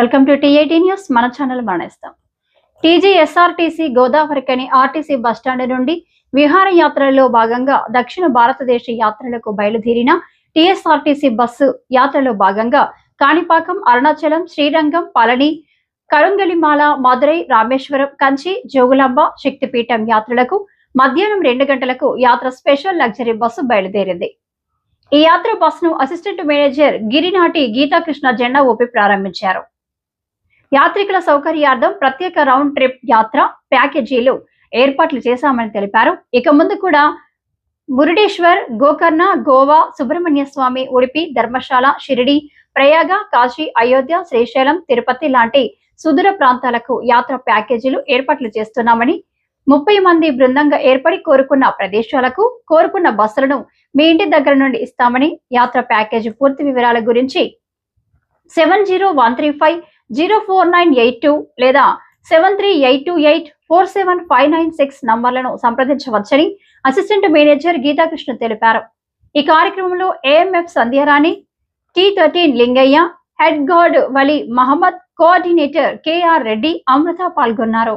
Welcome to TIT news. మన channel మరణిస్తాం TGSRTC గోదావరికని ఆర్టీసీ బస్టాండ్ నుండి విహారయాత్రలో భాగంగా దక్షిణ భారతదేశ యాత్రలకు బయలుదేరిన టీఎస్ఆర్టీసీ బస్సు యాత్రలో భాగంగా కాణిపాకం అరుణాచలం శ్రీరంగం పళని కరుంగలిమాల మదురై రామేశ్వరం కంచి జోగులాంబ శక్తిపీఠం యాత్రలకు మధ్యాహ్నం రెండు గంటలకు యాత్ర స్పెషల్ లగ్జరీ బస్సు బయలుదేరింది. ఈ యాత్ర బస్సును అసిస్టెంట్ మేనేజర్ గిరినాటి గీతాకృష్ణ జెండా ఊపి ప్రారంభించారు. యాత్రికుల సౌకర్యార్థం ప్రత్యేక రౌండ్ ట్రిప్ యాత్ర ప్యాకేజీలు ఏర్పాట్లు చేశామని తెలిపారు. ఇక ముందు కూడా మురుడేశ్వర్ గోకర్ణ గోవా సుబ్రహ్మణ్య స్వామి ఉడిపి ధర్మశాల షిరిడి ప్రయాగ కాశీ అయోధ్య శ్రీశైలం తిరుపతి లాంటి సుదూర ప్రాంతాలకు యాత్ర ప్యాకేజీలు ఏర్పాట్లు చేస్తున్నామని ముప్పై మంది బృందంగా ఏర్పడి కోరుకున్న ప్రదేశాలకు కోరుకున్న బస్సులను మీ ఇంటి దగ్గర నుండి ఇస్తామని యాత్ర ప్యాకేజీ పూర్తి వివరాల గురించి seven zero one three five zero four nine eight two లేదా seven three eight two eight four seven five nine six నంబర్లను సంప్రదించవచ్చని అసిస్టెంట్ మేనేజర్ గీతాకృష్ణ తెలిపారు. ఈ కార్యక్రమంలో AMF Sandhyarani T thirteen Lingaiah head guard Vali Mohammed coordinator KR Reddy Amrutha పాల్గొన్నారు.